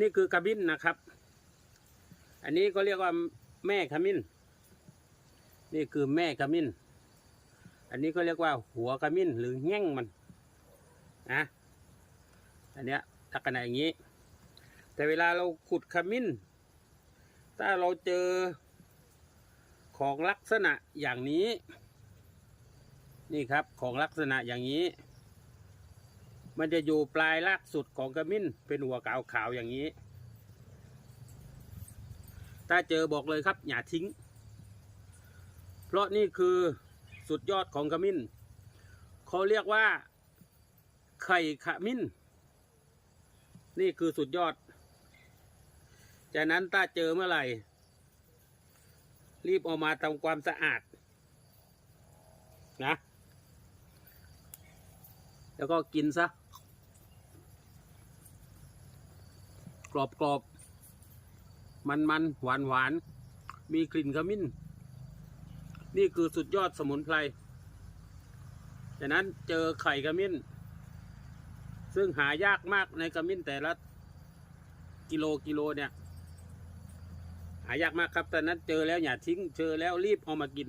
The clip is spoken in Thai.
นี่คือขมิ้นนะครับ อันนี้ก็เรียกว่าแม่ขมิ้น นี่คือแม่ขมิ้น อันนี้ก็เรียกว่าหัวขมิ้นหรือแง่งมันนะอันเนี้ยลักษณะอย่างนี้ แต่เวลาเราขุดขมิ้น ถ้าเราเจอของลักษณะอย่างนี้ นี่ครับของลักษณะอย่างนี้ มันจะอยู่ปลายรากสุดของขมิ้น เป็นหัวขาวขาวๆอย่างนี้ ถ้าเจอบอกเลยครับ อย่าทิ้ง เพราะนี่คือสุดยอดของขมิ้น เขาเรียกว่า ไข่ขมิ้น นี่คือสุดยอด จากนั้นถ้าเจอเมื่อไหร่ รีบออกมาทำความสะอาด นะแล้วก็กินซะ กรอบกรอบมันมันหวานหวานมีกลิ่นขมิ้น นี่คือสุดยอดสมุนไพรจากนั้นเจอไข่ขมิ้น ซึ่งหายากมากในขมิ้นแต่ละกิโลกิโลเนี่ย หายากมากครับแต่นั้นเจอแล้วอย่าทิ้งเจอแล้วรีบเอามากิน